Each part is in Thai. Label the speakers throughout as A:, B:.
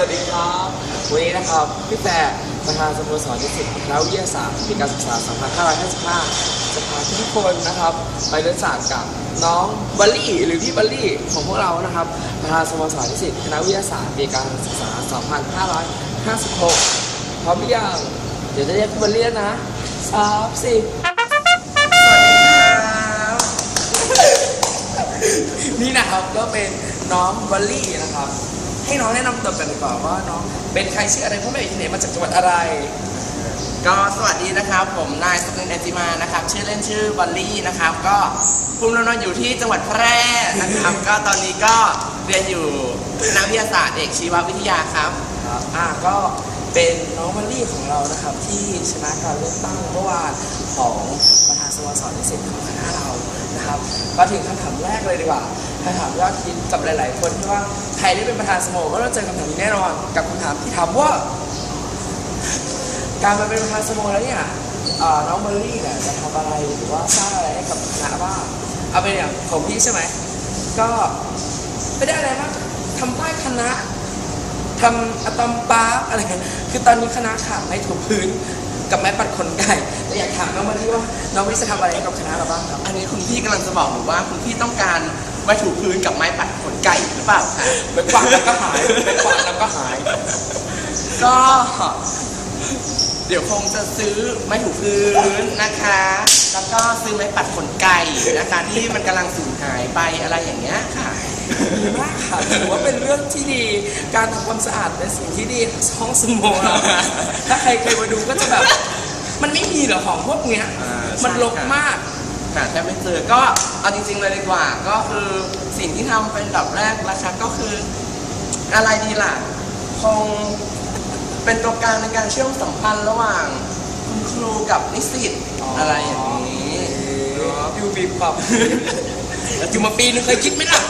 A: วัสดีครับ วันนี้นะครับพี่แต่ประธานสโมสรนิสิตคณะวิทยาศาสตร์ปีการศึกษา 2555 จะพาทุกคนนะครับ ไปเรียนศาสตร์กับน้องบัลลี่หรือพี่บัลลี่ของพวกเรานะครับประธานสโมสรนิสิตคณะวิทยาศาสตร์ปีการศึกษา 2556 พร้อมหรือยังเดี๋ยวจะเรียกพี่บัลลี่นะสามสี่นี่นะครับก็เป็นน้องบัลลี่นะครับ ให้น้องแนะนำตัวกันดีกว่าว่าน้องเป็นใครชื่ออะไรพ่อแม่อยู่ที่ไหนมาจากจังหวัดอะไร
B: ก็สวัสดีนะครับ ผมนายสกุลเอจิมานะครับ ชื่อเล่นชื่อบอลลี่นะครับ ก็ภูมิลำเนาอยู่ที่จังหวัดแพร่นะครับ ก็ตอนนี้ก็เรียนอยู่คณะวิทยาศาสตร์เอกชีววิทยาครับ
A: ครับอ่าก็เป็นน้องบัลลี่ของเรานะครับ ที่ชนะการเลือกตั้งเมื่อวานของ ประธานสโมสรนิสิตของคณะเรานะครับมาถึงคำถามแรกเลยดีกว่าคำถามยอดคิดกับหลาย ๆ คนที่ว่าใครได้เป็นประธานสโมก็ต้องเจอคำถามนี้แน่นอนกับคำถามที่ถามว่า การมาเป็นประธานสโมแล้วเนี่ยน้องเบอร์รี่เนี่ยจะทำอะไรหรือว่าสร้างอะไรให้กับคณะบ้างเอาเป็นอย่างของพี่ใช่ไหมก็ไม่ได้อะไรมากทำป้ายคณะทำอะตอมปาร์อะไรคือตอนนี้คณะขาดไม้ถูพื้น กับไม้ปัดขนไก่แต่อยากถามน้องมาที่ว่าน้องวิจะทำอะไรให้กับคณะเราบ้างครับ
B: อันนี้คุณพี่กำลังจะบอกหนูว่าคุณพี่ต้องการไม้ถูพื้นกับไม้ปัดขนไก่หรือเปล่าคะ
A: ไปกวาดแล้วก็หายไปกวาดแล้วก็หาย
B: ก็ เดี๋ยวคงจะซื้อไม้ถูพื้นนะคะ แล้วก็ซื้อไม้ปัดขนไก่นะคะที่มันกำลังสูญหายไปอะไรอย่างเงี้ยค่ะ
A: ดีมากค่ะถือว่าเป็นเรื่องที่ดี การทำความสะอาดเป็นสิ่งที่ดีของห้องสโมเราถ้าใครเคยมาดูก็จะแบบ มันไม่มีเหรอของพวกเนี้ย
B: อ่าใช่
A: มันรกมาก
B: หาแทบไม่เจอก็เอาจริงๆเลยดีกว่า ก็คือสิ่งที่ทำเป็นดับแรกนะคะก็คือ อะไรดีล่ะ คงเป็นตัวกลางในการเชื่อมสัมพันธ์ระหว่างคุณครูกับนิสิต
A: อ๋ออ
B: อะไรอย่างนี้ เนาะ
A: อยู่บีบปรับ อยู่มาปีนึงเคยคิดไหมล่ะ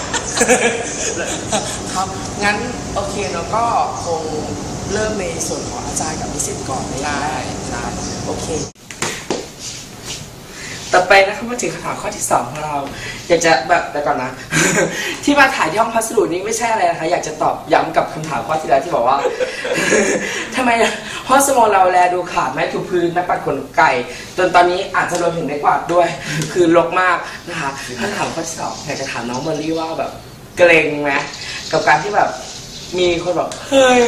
A: ครับ งั้นโอเคเราก็คงเริ่มในส่วนของอาจารย์กับนิสิตก่อนไม่ได้นะโอเค ต่อไปนะครับมาถึงคำถามข้อที่สองของเรา อยากจะแบบแต่ก่อนนะ ที่มาถ่ายที่ห้องพัสดุนี้ไม่ใช่อะไรนะคะ อยากจะตอบย้ำกับคำถามข้อที่แล้วที่บอกว่า ทำไมห้องสโมเราแลดูขาดไม้ถูพื้นไม้ปัดขนไก่จนตอนนี้อาจจะรวมถึงไม้กวาดด้วย คือรกมากนะคะคำถามข้อที่สองอยากจะถามน้องเมอร์รี่ว่าแบบเกรงไหมกับการที่แบบมีคนบอกเฮ้ย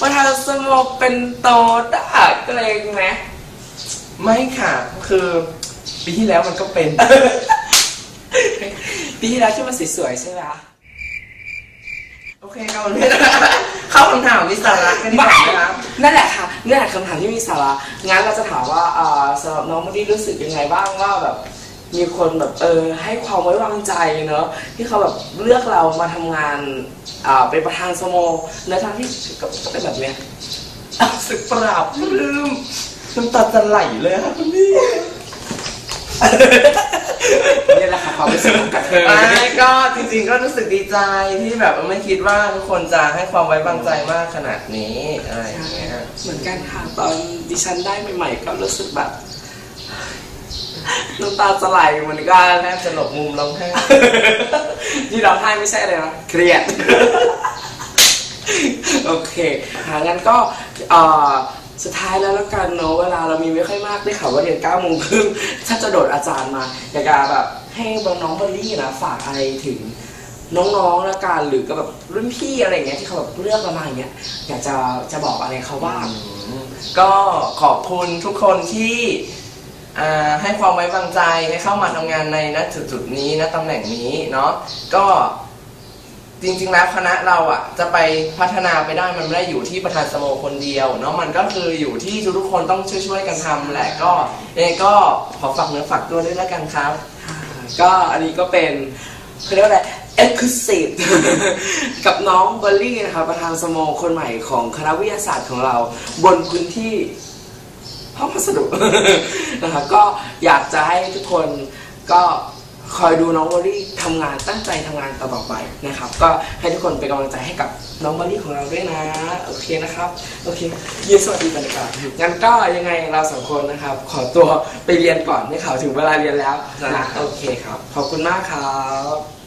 A: ประธานสโมเป็นโตดอะเกรงไหม
B: ไม่ค่ะคือ ปีที่แล้วมันก็เป็น
A: ปีที่แล้วที่มันสวยๆใช่ไหมคะ
B: โอเคเข้าเรื่องเข้าคำถามวิสาระกันดีกว่านะครับ
A: นั่นแหละค่ะนั่นแหละคำถามที่มีสาระงั้นเราจะถามว่าเอ่อสำหรับน้องมดดี้รู้สึกยังไงบ้างว่าแบบมีคนแบบเออให้ความไว้วางใจเนอะที่เขาแบบเลือกเรามาทำงานอ่าเป็นประธานสโมในทางที่ก็ก็เป็นแบบเนี้ย
B: รู้สึกปราบปลื้มน้ำตาจะไหลเลยค่ะคุณพี่
A: นี่แหละค่ะความรู้สึกของกระเทย
B: ไม่ก็จริงๆก็รู้สึกดีใจที่แบบไม่คิดว่าทุกคนจะให้ความไว้วางใจมากขนาดนี้อะไรอย่างเงี้ย
A: เหมือนกันค่ะตอนดิฉันได้ใหม่ๆก็รู้สึกแบบน้ำตาจะไหลเหมือนกัน
B: แทบจะหลบมุมร้องไห้
A: ที่ร้องไห้ไม่ใช่อะไรนะเครียดโอเคหางั้นก็เอ่อ สุดท้ายแล้วแล้วกันเนาะเวลาเรามีไม่ค่อยมากได้ข่าวว่าเรียนเก้าโมงครึ่งถ้าจะโดดอาจารย์มาอยากจะแบบให้น้องบอลลี่นะฝากอะไรถึงน้องๆแล้วกันหรือก็แบบรุ่นพี่อะไรเงี้ยที่เขาแบบเลือกเรามาอย่างเงี้ยอยากจะจะบอกอะไรเขาบ้าง
B: ก็ขอบคุณทุกคนที่ให้ความไว้วางใจให้เข้ามาทำงานในณจุดจุดๆนี้ณตำแหน่งนี้เนาะก็ จริงๆแล้วคณะเราอะจะไปพัฒนาไปได้มันไม่ได้อยู่ที่ประธานสโมคนเดียวเนาะมันก็คืออยู่ที่ทุกๆคนต้องช่วยๆกันทำแหละก็เองก็ขอฝากเนื้อฝากตัวด้วยแล้วกันครับ
A: ก็อันนี้ก็เป็นเขาเรียกว่าอะไร exclusive กับน้องเบอร์รี่นะครับประธานสโมคนใหม่ของคณะวิทยาศาสตร์ของเรา บนพื้นที่ห้องพัสดุ นะครับก็อยากจะให้ทุกคนก็ คอยดูน้องเบอร์รี่ทำงานตั้งใจทำงานต่อๆไปนะครับ ก็ให้ทุกคนเป็นกำลังใจให้กับน้องเบอร์รี่ของเราด้วยนะ โอเคนะครับ โอเคยืนสวัสดีกันนะครับงั้นก็ยังไงเราสองคนนะครับ ขอตัวไปเรียนก่อนให้ข่าวถึงเวลาเรียนแล้วนะโอเคครับ ขอบคุณมากครับ